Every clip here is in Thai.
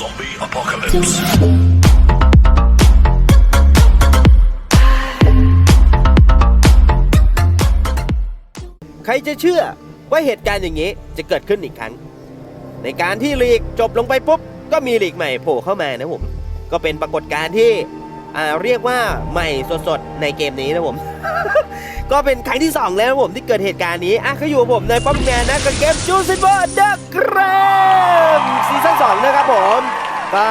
Zombie apocalypse. ใครจะเชื่อว่าเหตุการณ์อย่างนี้จะเกิดขึ้นอีกครั้ง ในการที่ลีกจบลงไปปุ๊บ ก็มีลีกใหม่โผล่เข้ามานะผม ก็เป็นปรากฏการณ์ที่เรียกว่าใหม่สดๆ ในเกมนี้นะผม ก็เป็นครั้งที่ 2 แล้วนะผมที่เกิดเหตุการณ์นี้อะเขาอยู่กับผมในป๊อปแมนนะกับเกมจูซิบอร์ดักเกรมซีซั่น2นะครับ ผม ก็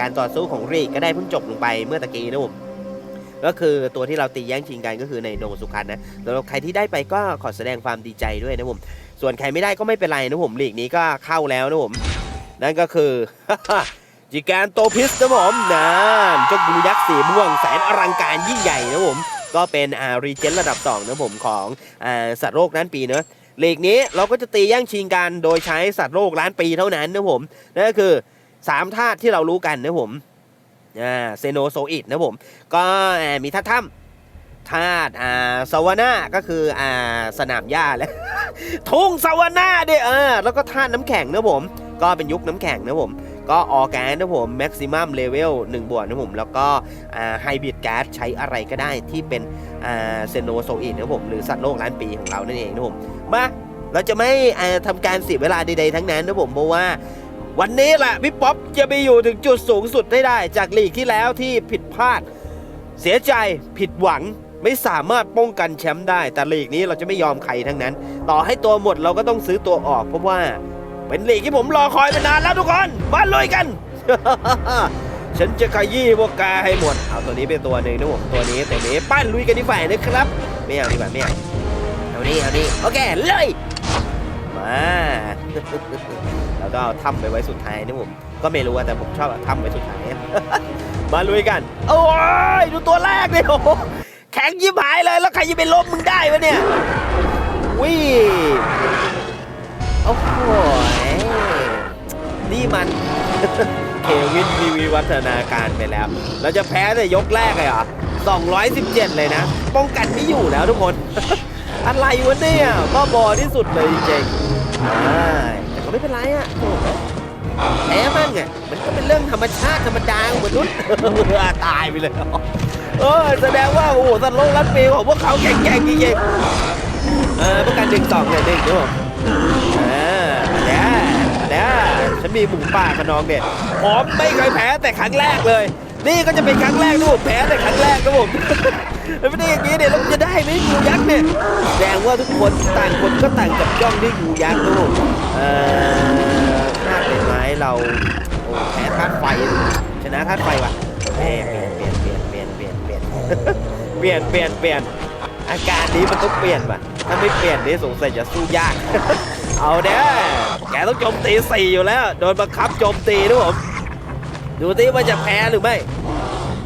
การต่อสู้ของลีกก็ได้เพิ่งจบลงไปเมื่อตะกี้นะผมก็คือตัวที่เราตีแย่งชิงกันก็คือในโนสุคันนะสำหรับใครที่ได้ไปก็ขอแสดงความดีใจด้วยนะผม ส่วนใครไม่ได้ก็ไม่เป็นไรนะผมลีกนี้ก็เข้าแล้วนะผม นั่นก็คือจิการโตพิสนะผมนะเจ้าบูยักษ์สีม่วงแสนอลังการยิ่งใหญ่นะผม ก็เป็นอารีเจนระดับ2นะผมของอสัตว์โลกล้นปีเนอะ ลีกนี้เราก็จะตีแย่งชิงกันโดยใช้สัตว์โลกล้านปีเท่านั้นนะผมนั่นก็คือสามธาตุที่เรารู้กันนะผมอ่าเซโนโซอิดนะผม ก็มีธาตุถ้ำธาตุอ่าสวานาก็คืออ่าสนามหญ้าแล้วทุ่งสวานาเด้อเออแล้วก็ธาตุน้ำแข็งนะผม ก็เป็นยุคน้ำแข็งนะผม ก็ออแกนนะผมแม็กซิมัมเลเวล1บวกนะผมแล้วก็ไฮบริดแก๊สใช้อะไรก็ได้ที่เป็นเซโนโซอิดนะผมหรือสัตว์โลกล้านปีของเรานั่นเองนะผมมาเราจะไม่อ่าทำการเสียเวลาใดๆทั้งนั้นนะผมเพราะว่าวันนี้แหละพี่ป๊อปจะไปอยู่ถึงจุดสูงสุดได้ได้ จากลีกที่แล้วที่ผิดพลาด เสียใจผิดหวังไม่สามารถป้องกันแชมป์ได้ แต่ลีกนี้เราจะไม่ยอมใครทั้งนั้น ต่อให้ตัวหมดเราก็ต้องซื้อตัวออกเพราะว่า เป็นลีกที่ผมรอคอยมานานแล้วทุกคนมาลุยกัน ฉันจะขยี้พวกแกให้หมด เอาตัวนี้เป็นตัวหนึ่งนะผมตัวนี้ตัวนี้ปั้นลุยกันดีฝ่ายนะครับ ไม่เอาดีกว่าไม่เอาเอานี่เอานี่โอเคเลยมาแล้วก็เอาถ้ำไปไว้สุดท้ายนะผมก็ไม่รู้แต่ผมชอบถ้ำไว้สุดท้ายมาลุยกัน โอ้ยดูตัวแรกเลยโอ้แข็งยิบหายเลยแล้วใครจะไปล้มมึงได้วะเนี่ยวิโอ้โห นี่มัน เควินวีวีวัฒนาการไปแล้ว เราจะแพ้แต่ยกแรกเลยเหรอ 217 เลยนะ ป้องกันไม่อยู่แล้วทุกคน อะไรวะเนี่ยบ้าบอที่สุดเลยจริงๆแต่ก็ไม่เป็นไรอะโถ่แพ้มั่งอะมันก็เป็นเรื่องธรรมชาติธรรมดาของมนุษย์ตายไปเลยเออแสดงว่าโอ้สัตว์โลกรัดปีของพวกเขาแก่งๆจริงๆเออประกันหนึ่งสองเนี่ยหนึ่งด้วย ฉันมีหมูป่าขนองเด็ดผมไม่เคยแพ้แต่ครั้งแรกเลย นี่ก็จะเป็นครั้งแรกที่ผมแพ้แต่ครั้งแรกครับผมแล้วไม่ได้อย่างนี้เนี่ยเราจะได้ไหมงูยักษ์เนี่ยแสดงว่าทุกคนต่างคนก็ต่างจับจ้องที่งูยักษ์ลูกเอ่อธาตุเป็นไม้เราโอ้แพ้ธาตุไฟชนะธาตุไฟว่ะแหมเปลี่ยนเปลี่ยนเปลี่ยนเปลี่ยนเปลี่ยนเปลี่ยนเปลี่ยนเปลี่ยนเปลี่ยนอาการนี้มันต้องเปลี่ยนว่ะถ้าไม่เปลี่ยนนี่สงสัยจะสู้ยาก เอาเด้อแกต้องโจมตีสี่อยู่แล้ว โดนบังคับโจมตีนะผม ดูสิว่าจะแพ้หรือไม่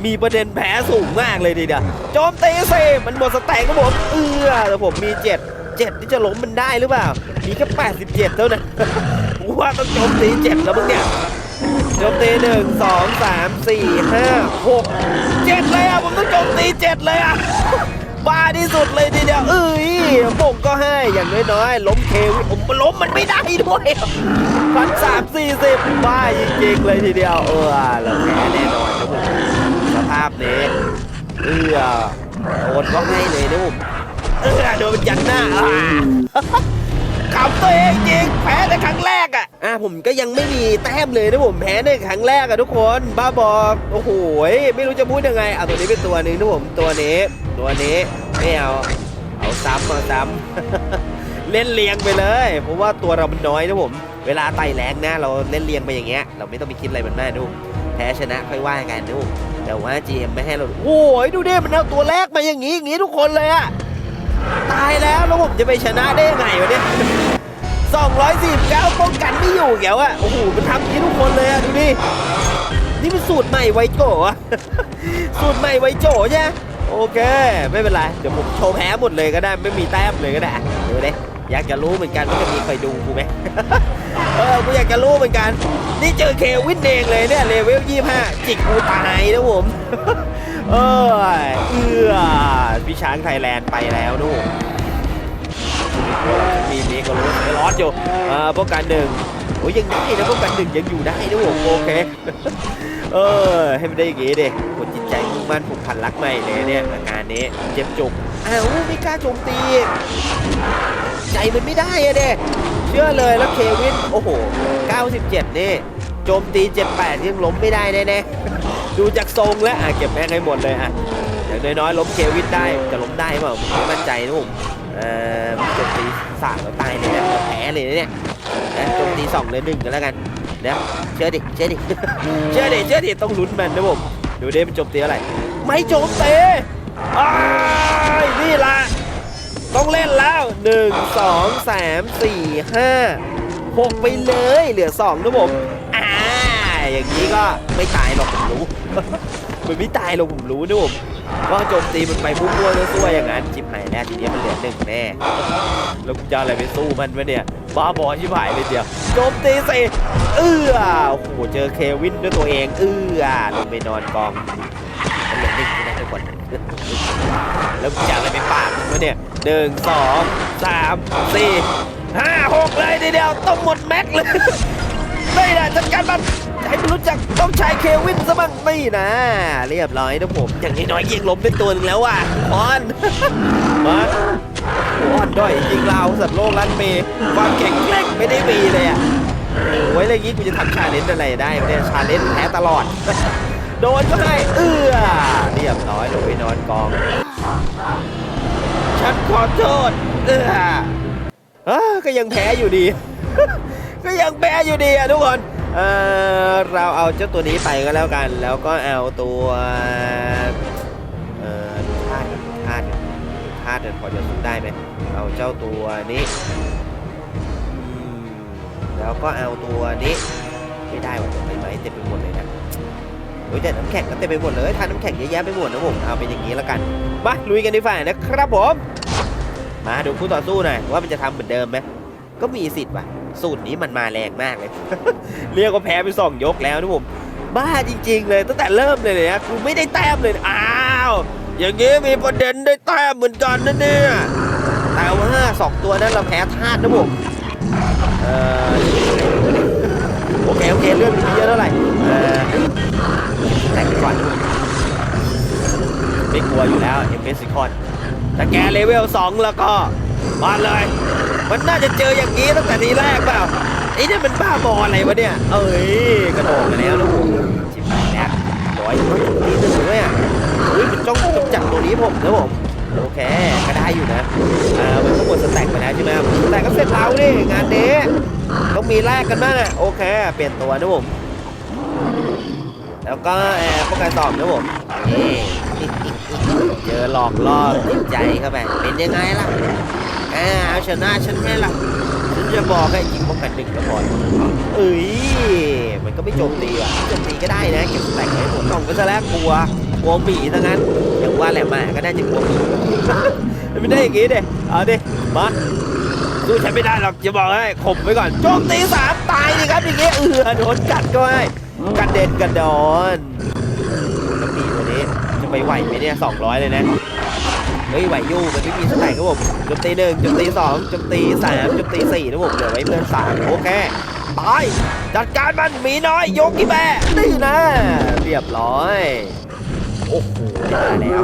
มีประเด็นแพ้สูงมากเลยทีเดียวโจมตีสิมันหมดสแต็กครับผม เอื้อแต่ผมมีเจ็ดเจ็ดที่จะล้มมันได้หรือเปล่า มีแค่แปดสิบเจ็ดเท่านั้นว่าต้องโจมตีเจ็ดแล้วมึงเนี่ยโจมตีหนึ่งสองสามสี่ห้าหกเจ็ดเลยอะผมต้องโจมตีเจ็ดเลยอะ บ้าที่สุดเลยทีเดียวเอ้ยผมก็ให้อย่างน้อยๆล้มเควิผมล้มมันไม่ได้ด้วยพันสามสี่สิบบ้าจริงๆเลยทีเดียวเออเราแพ้แน่นอนนะผมสภาพนี้เออโอนก็ให้เลยนะผมเออโดนมันยันหน้าขำตัวเองจริงแพ้ในครั้งแรกอะอะผมก็ยังไม่มีแต้มเลยนะผมแพ้ในครั้งแรกอะทุกคน บ้าบอกโอ้โหไม่รู้จะพูดยังไงเอาตัวนี้เป็นตัวหนึ่งนะผมตัวนี้ ตัวนี้ไม่เอา เอาซ้ำเอาซ้ำ เล่นเลียงไปเลย เพราะว่าตัวเรามันน้อยนะผม เวลาไต่แรงนะเราเล่นเลียงไปอย่างเงี้ย เราไม่ต้องไปคิดอะไรมันมากนะผมแพ้ชนะค่อยว่ากันนะผมแต่ว่า GM ไม่ให้เรา โอ้ยดูดิมันเอาตัวแรกมาอย่างงี้อย่างงี้ทุกคนเลยอะตายแล้วแล้วผมจะไปชนะได้ยังไงวะเนี่ย249ป้องกันไม่อยู่แกวอะโอ้โหมันทำอย่างนี้ทุกคนเลยอะดูดินี่มันสูตรใหม่ไวโจอะสูตรใหม่ไวโจ้ใช่ไหม โอเค ไม่เป็นไร เดี๋ยวผมโชว์แพ้หมดเลยก็ได้ ไม่มีแต้มเลยก็ได้ดูดิอยากจะรู้เหมือนกันว่าจะมีใครดูกูไหมเออกูอยากจะรู้เหมือนกัน นี่เจอเควินเองเลยเนี่ยเลเวล25จิกกูตายนะผม เออเอือพี่ช้างไทยแลนด์ไปแล้วนู่นมีเมกะโรสเมลอสอยู่อ่าป้องกันหนึ่งโอ้ยยังได้นะป้องกันหนึ่งยังอยู่ได้นะผมโอเค เออให้มันได้อย่างงี้ดิคนจิต ใจมุ่งมั่นผูกพันรักใหม่เลยเนี่ยอาการนี้เจ็บจุกอ้าวไม่กล้าโจมตี ใจมันไม่ได้อะเด็เชื่อเลยแล้วเควินโอ้โห 97 นี่โจมตี 78 ยังล้มไม่ได้แน่ๆดูจากทรงแล้วอะเก็บแม่งให้หมดเลยอะอย่างน้อยๆล้มเควินได้จะล้มได้เปล่าผมไม่มั่นใจนะผมเออโจมตีสามแล้วตายเลยนะแพ้เลยนะเนี่ยนะโจมตีสองเลยหนึ่งกันแล้วกันนะเชื่อดิเชื่อดิเชื่อดิเชื่อดิต้องลุ้นมันนะผม ดูดิมันโจมตีอะไร ไม่โจมตีอ้นี่ละ ต้องเล่นแล้ว1 2 3 4 5 6ไปเลย เหลือ2นะผมอ่าอย่างนี้ก็ไม่ตายหรอกผมรู้ มันไม่ตายหรอกผมรู้นะผมว่าโจมตีมันไปพุ่งๆซั่วอย่างนั้นจิบหายแน่ทีนี้มันเหลือหนึ่งแน่ แล้วกูจะอะไรไปสู้มันวะเนี่ย บ้าบอชิบหายเลยเดียวโจมตีสิเอื้อโอ้โหเจอเควินด้วยตัวเองเอื้อลงไปนอนกองเหลือหนึ่งที่ไหนทุกคนแล้วจะอาอะไรไปปาดมันวะเนี่ยหนึ่งสองสามสี่ห้าหกเลยทีเดียวต้องหมดแม็กเลยไม่ได้จัดการมัน ให้มันรู้จักต้องใช้เควินซะบ้างไม่นะ เรียบร้อยนะผม อย่างน้อยๆยิงล้มเป็นตัวหนึงแล้วว่ะออนมาอ่อนด้อยจริงเราสัตว์โลกลันเมย์ความแข็งแกร่งไม่ได้มีเลยอะโอ้ยอะไรอย่างงี้กูจะทำชาเลนจ์อะไรได้วะเนี่ยชาเลนจ์แพ้ตลอด โดนก็ได้เอื้อเรียบร้อยลงไปนอนกองฉันขอโทษเอื้อก็ยังแพ้อยู่ดี ก็ยังแพ้อยู่ดีอะทุกคน เออเราเอาเจ้าตัวนี้ไปก็แล้วกัน แล้วก็เอาตัวเออดูธาตุธาตุธาตุเดินพอจะสู้ได้ไหมเอาเจ้าตัวนี้แล้วก็เอาตัวนี้ไม่ได้ว่ะใบไหมเต็มไปหมดเลยนะโอ้ยแต่น้ำแข็งก็เต็มไปหมดเลยทานน้ำแข็งเยอะแยะไปหมดนะผมเอาเป็นอย่างนี้แล้วกันมาลุยกันดีฝ่ายนะครับผมมาดูคู่ต่อสู้หน่อยว่ามันจะทำเหมือนเดิมไหมก็มีสิทธิ์ว่ะ สูตรนี้มันมาแรงมากเลย เรียกว่าแพ้ไปสองยกแล้วนะผม บ้าจริง ๆ เลยตั้งแต่เริ่มเลยนะกูไม่ได้แต้มเลยอ้าวอย่างงี้มีประเด็นได้แต้มเหมือนกันนะเนี่ยแต่ว่าสองตัวนั้นเราแพ้ธาตุนะผมเออโอเคโอเคเลื่อนไปเยอะเท่าไหร่เออแต่งก่อนไม่กลัวอยู่แล้วเอ็มเอสซิคอนถ้าแกเลเวล2แล้วก็มาเลย มันน่าจะเจออย่างนี้ตั้งแต่ทีแรกเปล่าไอ้เนี่ยมันบ้าบออะไรวะเนี่ย เอ้ยกระโดดมาแล้วลูกชิบหายแล้วร้อยร้อยนิดนึงด้วยอะเฮ้ยมันจ้องจัดตัวนี้ผมนะผมโอเคก็ได้อยู่นะอ่ามันก็หมดสแต็กไปแล้วใช่ไหมแต็กก็เสร็จแล้วนี่งานนี้ต้องมีแลกกันบ้างอะโอเค เปลี่ยนตัวนะผมแล้วก็แอบป้องกันตอบนะผมนี่ เจอหลอกล่อติดใจเข้าไปเป็นยังไงล่ะอ่าเอาชนะฉันไหมล่ะฉันจะบอกให้ยิงป้องกันหนึ่งก็พอเอ้ยมันก็ไม่โจมตีอะโจมตีก็ได้นะเก็บแต่งให้หมดกล่องก็จะแลกกลัวกลัวหมีทั้งนั้นอย่างว่าแหละมาก็น่าจะกลัวหมีไม่ได้อย่างงี้เด้เอาดิมาสู้ฉันไม่ได้หรอกจะบอกให้ข่มไว้ก่อนโจมตีสามตายดิครับอย่างเงี้เออโดนกัดก็ให้กระเด็นกระดอนแล้วมีตัวนี้ จะ ไปไหวไหมเนี่ย200เลยนะ เฮ้ยไหวอยู่มันไม่มีสไตล์ครับผมโจมตีหนึ่งโจมตีสองโจมตีสามโจมตีสี่นะผมเหลือไว้เพื่อนสามโอเคตายจัดการมันหมีน้อยโยกิแบนี่นะ เรียบร้อย โอ้โหมาแล้ว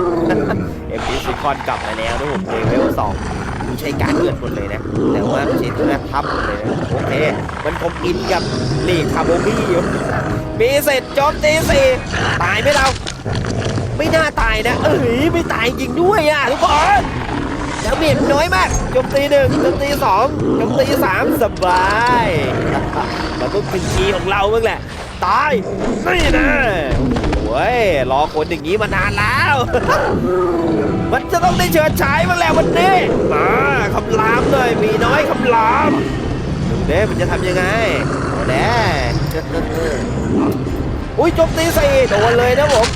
เอ็มพีซีคอนกลับมาแล้วนะผมเลเวลสองใช้การเลือดหมดเลยนะ แต่ว่าม่ใช่ตัวทับหมดเลยนะโอเค มันคงอินกับลีคาร์โบมี่อยู่มีเสร็จโจมตีสี่ตายไหมเรา ไม่น่าตายนะ เอ้ยไม่ตายจริงด้วยอะทุกคนแล้วเมียน้อยมากโจมตีหนึ่งโจมตีสองโจมตีสามสบายมันต้องเป็นคีของเราบ้างแหละ ตาย นี่นะโอ้ยรอคนอย่างนี้มานานแล้ว มันจะต้องได้เฉิดฉายบ้าและวันนี้ มาคำรามหน่อยมีน้อยคำรามดูเด้มันจะทำยังไงเอาแน่อุ้ยโจมตีสี่โดนเลยนะผม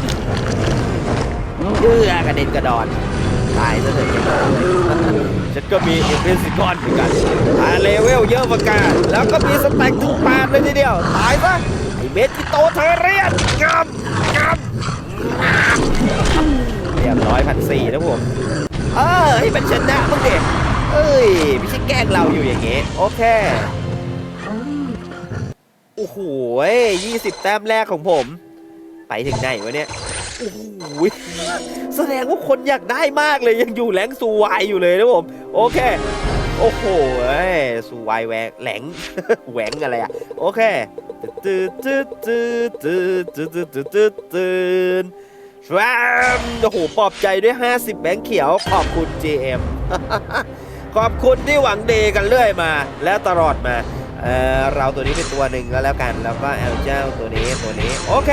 เยื่อกระเด็นกระดอน ตายซะเถอะฉันก็มีเอเวนซิกอนเหมือนกันอาเลเวลเยอะเหมือนกันแล้วก็มีสแต็กถึงแปดเลยทีเดียว ตายซะไอเบสกิโตเทเรียนงามงามเรียบร้อยพันสี่นะผม เออให้มันชนะมึงเด็กเอ้ยไม่ใช่แกล้งเราอยู่อย่างงี้โอเคโอ้โหยี่สิบแต้มแรกของผม ไปถึงไหนวะเนี่ย โอ้โหแสดงว่าคนอยากได้มากเลยยังอยู่แหลงสูวายอยู่เลยนะผม โอเค โอ้โหเอ้ยสูวายแหวงแหลงแหวงอะไรอะโอเคตืดตืดตืดตืดตืดตืดตืดตืดตืดแวมโอ้โหปลอบใจด้วย 50 แบงค์เขียวขอบคุณ GM ขอบคุณที่หวังดีกันเรื่อยมา และตลอดมา เออเราตัวนี้เป็นตัวหนึ่งก็แล้วกัน แล้วก็แอลเจ้าตัวนี้ตัวนี้ โอเค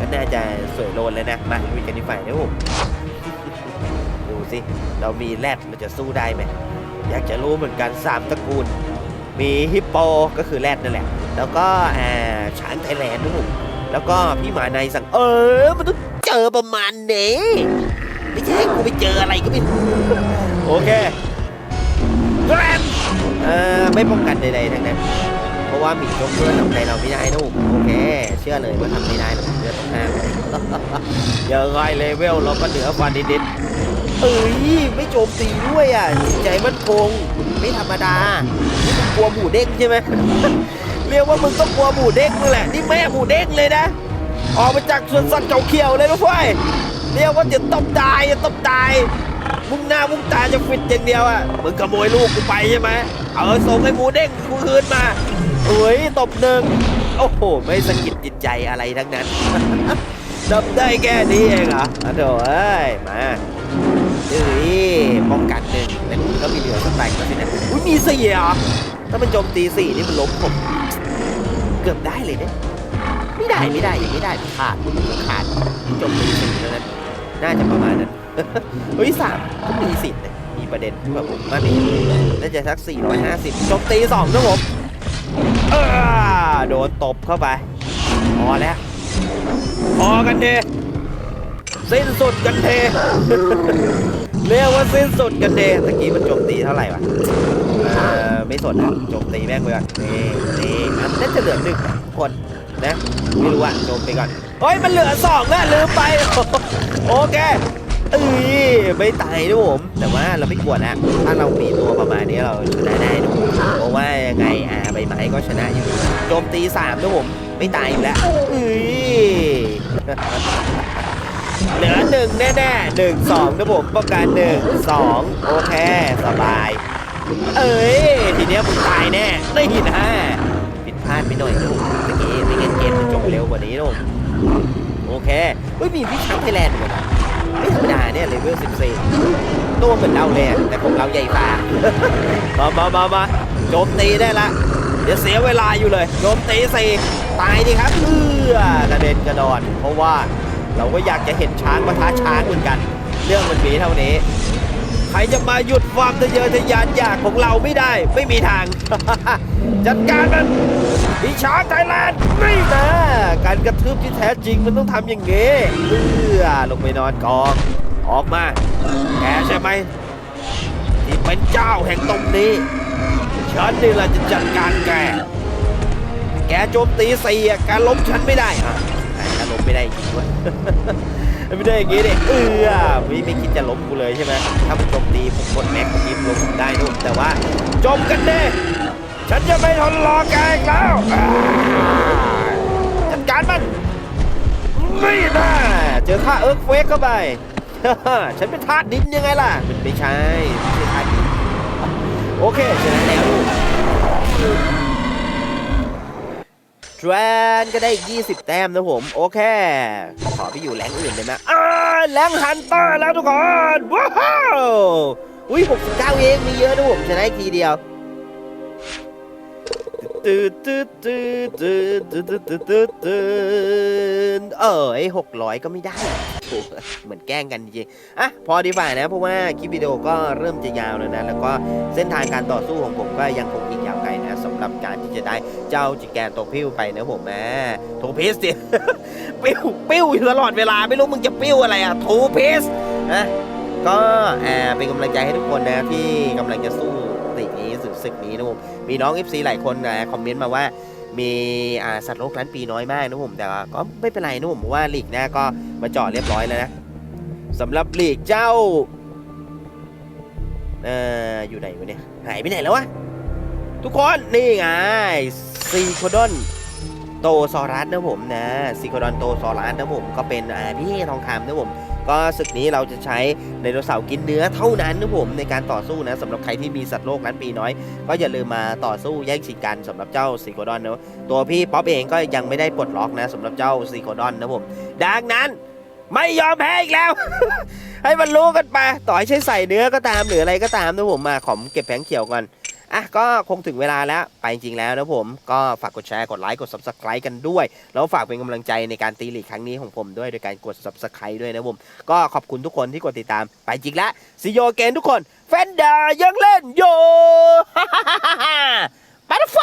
ก็น่าจะสวยโลนเลยนะ มาลุยกันดีฝ่ายนะผมดูสิ เรามีแรดเราจะสู้ได้ไหม อยากจะรู้เหมือนกัน 3 ตระกูล มีฮิปโปก็คือแรดนั่นแหละ แล้วก็อ่าช้างไทยแลนด์นะผมแล้วก็พี่หมาในสั่ง เออ มันต้องเจอประมาณนี้ไม่ใช่กูไปเจออะไรก็ไม่รู้โอเคแกรมเออไม่ป้องกันใดๆทั้งนั้น เพราะว่ามียกเลือดทำอะไรเราไม่ได้นะผมโอเค เชื่อเลยว่าทำไม่ได้หรอกเลือดต้องห้าเดี๋ยวไงเลเวลเราก็เหนือฟันนิดๆเอ้ยไม่โจมตีด้วยอะใจมั่นคงไม่ธรรมดานี่มึงกลัวหมูเด้งใช่ไหมเรียกว่ามึงต้องกลัวหมูเด้งมึงแหละนี่แม่หมูเด้งเลยนะออกมาจากสวนสัตว์เก่าเขียวเลยนะเว้ยเรียกว่าจะต้องตายจะต้องตายมุ่งหน้ามุ่งตาจะฟิตอย่างเดียวอะมึงขโมยลูกกูไปใช่ไหมเอาส่งให้หมูเด้งกูคืนมาเอ้ยตบหนึ่ง โอ้โห ไม่สะกิดจิตใจอะไรทั้งนั้นจำได้แค่นี้เองเหรออะโถเอ้ย มาเอ้ยป้องกันหนึ่งแล้วคุณก็มีเหลือสไตล์มาสินะอุ้ยมีเสี่เหรอถ้ามันโจมตีสี่นี่มันล้มผม เกือบได้เลยเนี่ยไม่ได้ไม่ได้ยังไม่ได้ขาดขาดโจมตีสี่เท่านั้นน่าจะประมาณนั้นเฮ้ยสามก็มีสิทธิ์นะมีประเด็นแบบผมว่ามีน่าจะสัก450โจมตีสองนะผม เออโดนตบเข้าไป พอแล้ว พอกันเทสิ้นสุดกันเท เรียกว่าสิ้นสุดกันเทตะกี้มันโจมตีเท่าไหร่วะ เอ่อไม่สนนะโจมตีแม่งไปก่อนนี่นี่อันน่าจะเหลือหนึ่งคนนะ ไม่รู้อะโจมไปก่อน เฮ้ย มันเหลือสองอะลืมไป โอเค เอ้ยไม่ตายนะผม แต่ว่าเราไม่กลัวนะถ้าเรามีตัวประมาณนี้เราชนะได้นะผมเพราะว่ายังไงอ่าใบไม้ก็ชนะอยู่โจมตีสามนะผมไม่ตายอยู่แล้วเอ้ยเหลือหนึ่งแน่ๆหนึ่งสองนะผมป้องกันหนึ่งสองโอเค สบาย เอ้ย ทีเนี้ยมึงตายแน่ได้ยินฮะผิดพลาดไปหน่อยนะผมเมื่อกี้ไม่งั้นเกมมันจบเร็วกว่านี้นะผมโอเคเฮ้ยมีพี่ช้าไทยแลนด์เหมือนกัน ดาเนี่ยเลเวล14 ตัวเหมือนเราเลยอะแต่ของเราใหญ่ฝ่ามามามามาโจมตีได้ละ เดี๋ยวเสียเวลาอยู่เลยโจมตีสี่ตายดิครับเพื่อกระเด็นกระดอน เพราะว่าเราก็อยากจะเห็นช้างมาท้าช้างเหมือนกัน เรื่องมันมีเท่านี้ ใครจะมาหยุดความทะเยอทะยานอยากของเราไม่ได้ ไม่มีทาง จัดการมัน พี่ช้างไทยแลนด์ไม่นะการกระทืบที่แท้จริงมันต้องทำอย่างงี้เพื่อลงไปนอนกอง ออกมาแกใช่ไหมที่เป็นเจ้าแห่งตรงนี้ฉันนี่แหละจะจัดการแก แกโจมตีสี่อะแกล้มฉันไม่ได้อะแกล้มไม่ได้จริงด้วยไม่ได้อย่างงี้ดิเออไม่ไม่คิดจะล้มกูเลยใช่ไหมถ้ามันโจมตีผมกดแม็กผมยิงล้มได้นู่นแต่ว่าจมกันเด้ ฉันจะไม่ทนรอแกอีกแล้วอ่าจัดการมันไม่ได้เจอท่าเอิร์กเฟกเข้าไป ฉันเป็นธาตุดินยังไงล่ะมันไม่ใช่ไม่ใช่ธาตุดินโอเคชนะแล้วลูกแทรนก็ได้อีก20 แต้มนะผม โอเค ขอไปอยู่แรงอื่นได้ไหมอ่าแรงฮันเตอร์แล้วทุกคน ว้าว อุ้ย69 เอง มีเยอะนะผม ชนะอีกทีเดียว ตืดตืดตืดตืดตืดตืดตืดตืดตืดเออไอหกร้อยก็ไม่ได้โถ่เหมือนแกล้งกันจริงๆอะพอดีฝ่านะ เพราะว่าคลิปวิดีโอก็เริ่มจะยาวแล้วนะ แล้วก็เส้นทางการต่อสู้ของผมก็ยังคงอีกยาวไกลนะสำหรับการที่จะได้เจ้าจิแกนตัวพิ้วไปนะผมนะโทพิสสิปิ้วปิ้วอยู่ตลอดเวลาไม่รู้มึงจะปิ้วอะไรอะโทพิสนะก็อ่าเป็นกำลังใจให้ทุกคนนะที่กำลังจะสู้ติดนี้สึกศึกนี้นะผม มีน้อง FC หลายคนนะคอมเมนต์มาว่ามีอ่าสัตว์โลกล้านปีน้อยมากนะผมแต่ว่าก็ไม่เป็นไรนะผมเพราะว่าลีกหน้าก็มาจาะเรียบร้อยแล้วนะสำหรับลีกเจ้าเอ่ออยู่ไหนวะเนี่ยหายไปไหนแล้ววะทุกคนนี่ไงซีโคดอนโตซอรัสนะผมนะซิโคดอนโตซอรัสนะผมก็เป็นอ่าพี่ทองคำนะผม ก็ศึกนี้เราจะใช้ไดโนเสาร์กินเนื้อเท่านั้นนะผมในการต่อสู้นะสำหรับใครที่มีสัตว์โลกนั้นปีน้อย ก็อย่าลืมมาต่อสู้แย่งชิงกันสำหรับเจ้าซิโคดอนนะตัวพี่ป๊อปเองก็ยังไม่ได้ปลดล็อกนะสำหรับเจ้าซิโคดอนนะผมดังนั้นไม่ยอมแพ้อีกแล้ว ให้มันรู้กันไป ต่อให้ใช้ใส่เนื้อก็ตามหรืออะไรก็ตามนะผมมาขอมเก็บแผงเขียวก่อน อะก็คงถึงเวลาแล้วไปจริงๆแล้วนะผม ก็ฝากกดแชร์กดไลค์กด subscribe กันด้วย แล้วฝากเป็นกำลังใจในการตีหลีกครั้งนี้ของผมด้วยโดยการกด subscribe ด้วยนะผม ก็ขอบคุณทุกคนที่กดติดตามไปจริงแล้วซีโยเกนทุกคนแฟนดายังเล่นโยบัตเตอร์ไฟ